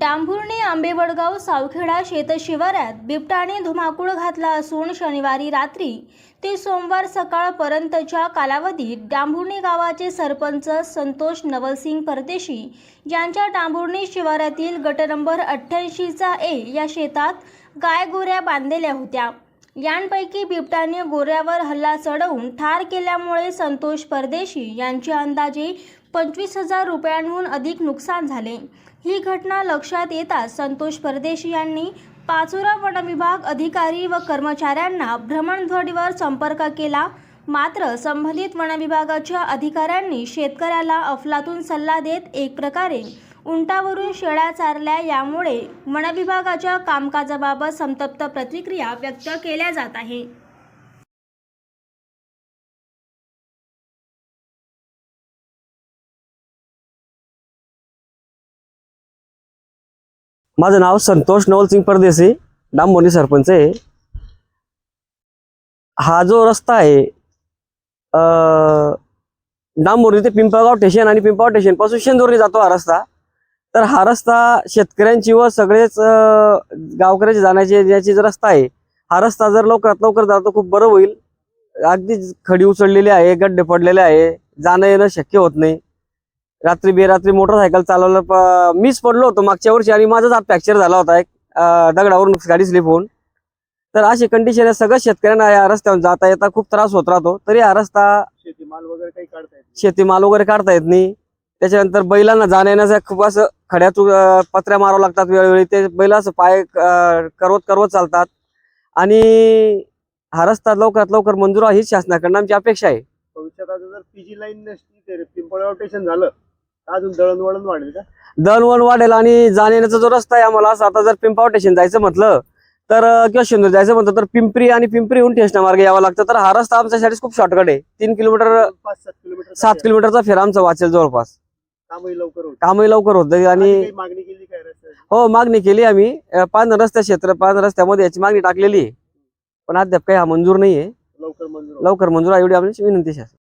डांभुर्णी आंबेवडगाव सावखेडा शेतशिवारात बिबटाने धुमाकूळ घातला असून शनिवारी रात्री ते सोमवार सकाळपर्यंतच्या कालावधीत डांभुर्णी गावाचे सरपंच संतोष नवलसिंग परदेशी यांच्या डांभुर्णी शिवारातील गट नंबर अठ्ठ्याऐंशीचा ए या शेतात गाय गोऱ्या बांधलेल्या होत्या. यांपैकी बिबट्याने गोऱ्यावर हल्ला चढवून ठार केल्यामुळे संतोष परदेशी यांचे अंदाजे पंचवीस हजार रुपयांहून अधिक नुकसान झाले. ही घटना लक्षात येताच संतोष परदेशी यांनी पाचोरा वनविभाग अधिकारी व कर्मचाऱ्यांना भ्रमणध्वनीवर संपर्क केला. मात्र संबंधित वनविभागाच्या अधिकाऱ्यांनी शेतकऱ्याला अफलातून सल्ला देत एक प्रकारे उंटावरून शेळ्या चारल्या यामुळे वनविभागाच्या कामकाजाबाबत संतप्त प्रतिक्रिया व्यक्त केल्या जात आहे. माझं नाव संतोष नवलसिंग परदेशी डांबोनी सरपंच आहे. हा जो रस्ता आहे अं, डांबोरी ते पिंपळगाव स्टेशन आणि पिंपळगाव स्टेशनपासून पासून जातो हा रस्ता. तर हा रस्ता शेतकऱ्यांची व सगळेच गावकऱ्याचे जाण्याचे याची जो रस्ता आहे हा रस्ता जर लवकरात लवकर झाला तर खूप बरं होईल. अगदी खडी उचललेली आहे गड्डे पडलेले आहे जाणं येणं शक्य होत नाही. रात्री बेरात्री मोटरसायकल चालवलं प- मीच पडलो होतो मागच्या वर्षी आणि माझाच हात फ्रॅक्चर झाला होता एक दगडावरून गाडी स्लिप होऊन. तर अशी कंडिशन आहे सगळ्या शेतकऱ्यांना या रस्त्यावर जाता येता खूप त्रास होत राहतो. तरी हा रस्ता शेतीमाल वगैरे काही काढता येत. शेतीमाल वगैरे काढता येत नाही. त्याच्यानंतर बैलांना जाण्या येण्याचा खूप असं खड्यात पत्र्या मारावं लागतात वेळोवेळी. ते बैल असं पाय करवत करवत चालतात. आणि हा रस्ता लवकरात लवकर मंजूर व्हावा हीच शासनाकडनं आमची अपेक्षा आहे. भविष्यात आता जर पीजी लाईन पिंपळगाव स्टेशन झालं अजून दळणवळण वाढेल का? दळणवळण वाढेल आणि जाण्याचा जो रस्ता आहे आम्हाला असं आता जर पिंपाव स्टेशन जायचं म्हटलं तर किंवा शेंदूर जायचं म्हटलं तर पिंपरी आणि पिंपरीहून टेस्टा मार्गे यावं लागतं. तर हा रस्ता आमच्यासाठी खूप शॉर्टकट आहे. तीन किलोमीटर पाच सात किलोमीटर सात किलोमीटरचा फेरा आमचा वाचेल जवळपास. कामही लवकर होत. कामही लवकर होतं आणि मागणी केली काय रस्त्याची? हो मागणी केली आम्ही. अं, पाच रस्त्या क्षेत्र पाच रस्त्यामध्ये याची मागणी टाकलेली. आहे पण अद्याप काही हा मंजूर नाहीये. लवकर मंजूर. लवकर मंजूर आहे एवढी आमची विनंती आहे.